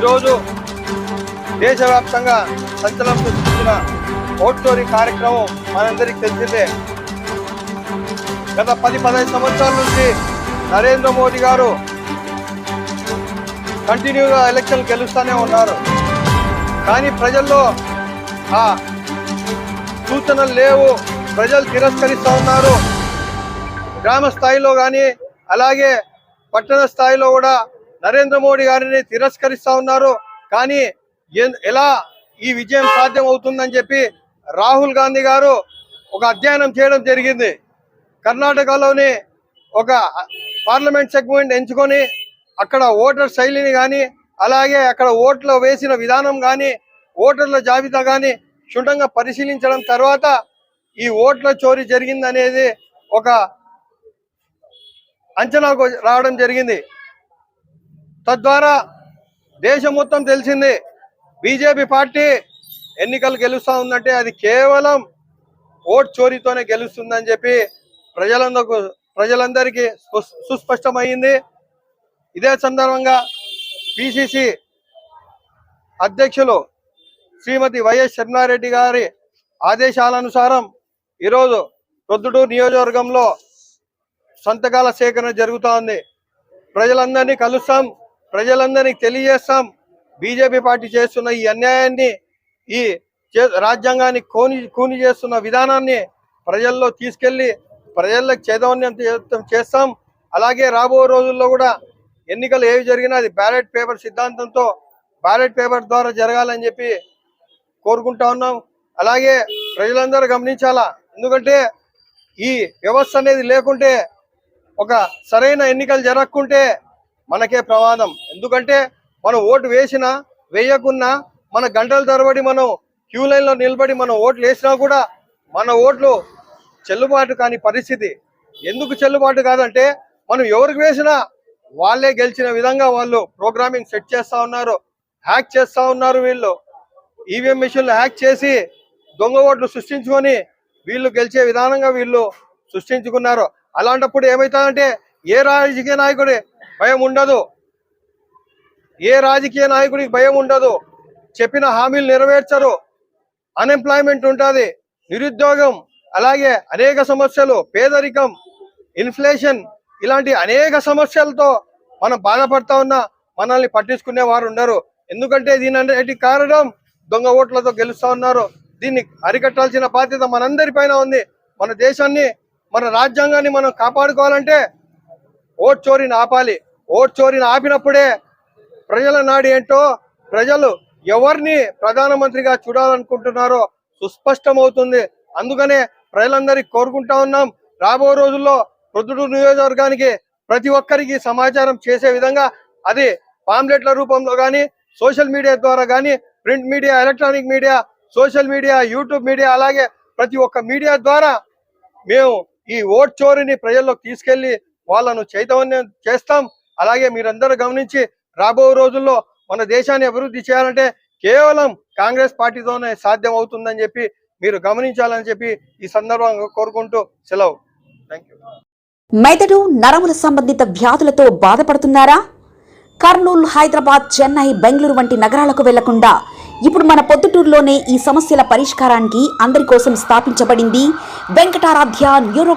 ఈరోజు దేశవ్యాప్తంగా సంచలనం సృష్టించిన ఓట్ చోరీ కార్యక్రమం మనందరికీ తెలిసిందే. గత పది పదహైదు సంవత్సరాల నుంచి నరేంద్ర మోదీ గారు కంటిన్యూగా ఎలక్షన్ గెలుస్తూనే ఉన్నారు. కానీ ప్రజల్లో ఆ సూచనలు లేవు. ప్రజలు తిరస్కరిస్తూ ఉన్నారు. గ్రామ స్థాయిలో కానీ అలాగే పట్టణ స్థాయిలో కూడా నరేంద్ర మోడీ గారిని తిరస్కరిస్తా ఉన్నారు. కానీ ఎలా ఈ విజయం సాధ్యం అవుతుందని చెప్పి రాహుల్ గాంధీ గారు ఒక అధ్యయనం చేయడం జరిగింది. కర్ణాటకలోని ఒక పార్లమెంట్ సెగ్మెంట్ ఎంచుకొని అక్కడ ఓటర్ శైలిని కానీ అలాగే అక్కడ ఓట్లు వేసిన విధానం కానీ ఓటర్ల జాబితా కానీ క్షుణ్ణంగా పరిశీలించడం తర్వాత ఈ ఓట్ల చోరీ జరిగిందనేది ఒక అంచనాకు రావడం జరిగింది. తద్వారా దేశం మొత్తం తెలిసింది బీజేపీ పార్టీ ఎన్నికలు గెలుస్తూ ఉందంటే అది కేవలం ఓట్ చోరీతోనే గెలుస్తుందని చెప్పి ప్రజలందరకు ప్రజలందరికీ సుస్పష్టమైంది. ఇదే సందర్భంగా పిసిసి అధ్యక్షులు శ్రీమతి వైఎస్ శర్మారెడ్డి గారి ఆదేశాలనుసారం ఈరోజు ప్రొద్దుటూరు నియోజకవర్గంలో సంతకాల సేకరణ జరుగుతూ ఉంది. ప్రజలందరినీ కలుస్తాం. ప్రజలందరికీ తెలియజేస్తాం. బీజేపీ పార్టీ చేస్తున్న ఈ అన్యాయాన్ని ఈ చే- రాజ్యాంగాన్ని కోని కూని చేస్తున్న విధానాన్ని ప్రజల్లో తీసుకెళ్ళి ప్రజలకు చైతన్యం చేస్తాం. అలాగే రాబోయే రోజుల్లో కూడా ఎన్నికలు ఏవి జరిగినా అది బ్యాలెట్ పేపర్ సిద్ధాంతంతో బ్యాలెట్ పేపర్ ద్వారా జరగాలని చెప్పి కోరుకుంటా ఉన్నాం. అలాగే ప్రజలందరూ గమనించాలా? ఎందుకంటే ఈ వ్యవస్థ అనేది లేకుంటే ఒక సరైన ఎన్నికలు జరగకుంటే మనకే ప్రమాదం. ఎందుకంటే మనం ఓటు వేసినా వేయకున్నా మన గంటల తరబడి మనం క్యూ లైన్లో నిలబడి మనం ఓట్లు వేసినా కూడా మన ఓట్లు చెల్లుబాటు కాని పరిస్థితి. ఎందుకు చెల్లుబాటు కాదంటే మనం ఎవరికి వేసినా వాళ్ళే గెలిచిన విధంగా వాళ్ళు ప్రోగ్రామింగ్ సెట్ చేస్తా ఉన్నారు హ్యాక్ చేస్తూ ఉన్నారు వీళ్ళు. ఈవీఎం మిషన్లు హ్యాక్ చేసి దొంగ ఓట్లు సృష్టించుకొని వీళ్ళు గెలిచే విధానంగా వీళ్ళు సృష్టించుకున్నారు. అలాంటప్పుడు ఏమవుతుందంటే ఏ రాజకీయ నాయకుడే భయం ఉండదు. ఏ రాజకీయ నాయకుడికి భయం ఉండదు. చెప్పిన హామీలు నెరవేర్చరు. అన్ఎంప్లాయ్మెంట్ ఉంటుంది. నిరుద్యోగం అలాగే అనేక సమస్యలు పేదరికం ఇన్ఫ్లేషన్ ఇలాంటి అనేక సమస్యలతో మనం బాధపడతా ఉన్నా మనల్ని పట్టించుకునే వారు ఉండరు. ఎందుకంటే దీని అన్నిటి కారణం దొంగ ఓట్లతో గెలుస్తూ ఉన్నారు. దీన్ని అరికట్టాల్సిన బాధ్యత మనందరి పైన ఉంది. మన దేశాన్ని మన రాజ్యాంగాన్ని మనం కాపాడుకోవాలంటే ఓట్ చోరీని ఆపాలి. ఓట్ చోరీని ఆపినప్పుడే ప్రజల నాడు ఏంటో ప్రజలు ఎవరిని ప్రధానమంత్రిగా చూడాలనుకుంటున్నారో సుస్పష్టమవుతుంది. అందుకనే ప్రజలందరికీ కోరుకుంటా ఉన్నాం రాబో రోజుల్లో ప్రొద్దుటూరు నియోజకవర్గానికి ప్రతి ఒక్కరికి సమాచారం చేసే విధంగా అది పాంప్లెట్ల రూపంలో కానీ సోషల్ మీడియా ద్వారా కానీ print media electronic media social media YouTube media అలాగే ప్రతి ఒక్క మీడియా ద్వారా మేము ఈ ఓట్ చోరీని ప్రజల్లోకి తీసుకెళ్ళి వాళ్ళను చైతన్యం చేస్తాం. అలాగే మీరందరూ గమనించి రాబో రోజుల్లో మన దేశాన్ని అభివృద్ధి చేయాలంటే కేవలం కాంగ్రెస్ పార్టీతోనే సాధ్యం అవుతుందని చెప్పి మీరు గమనించాలని చెప్పి ఈ సందర్భంగా కోరుకుంటూ సెలవు. థ్యాంక్ యూ మెదడు నరముల సంబంధిత వ్యాధులతో బాధపడుతున్నారా? కర్నూలు హైదరాబాద్ చెన్నై బెంగళూరు వంటి నగరాలకు వెళ్ళకుండా ఇప్పుడు మన పొద్దుటూరులోనే ఈ సమస్యల పరిష్కారానికి అందరి కోసం స్థాపించబడింది వెంకటారాధ్య న్యూరో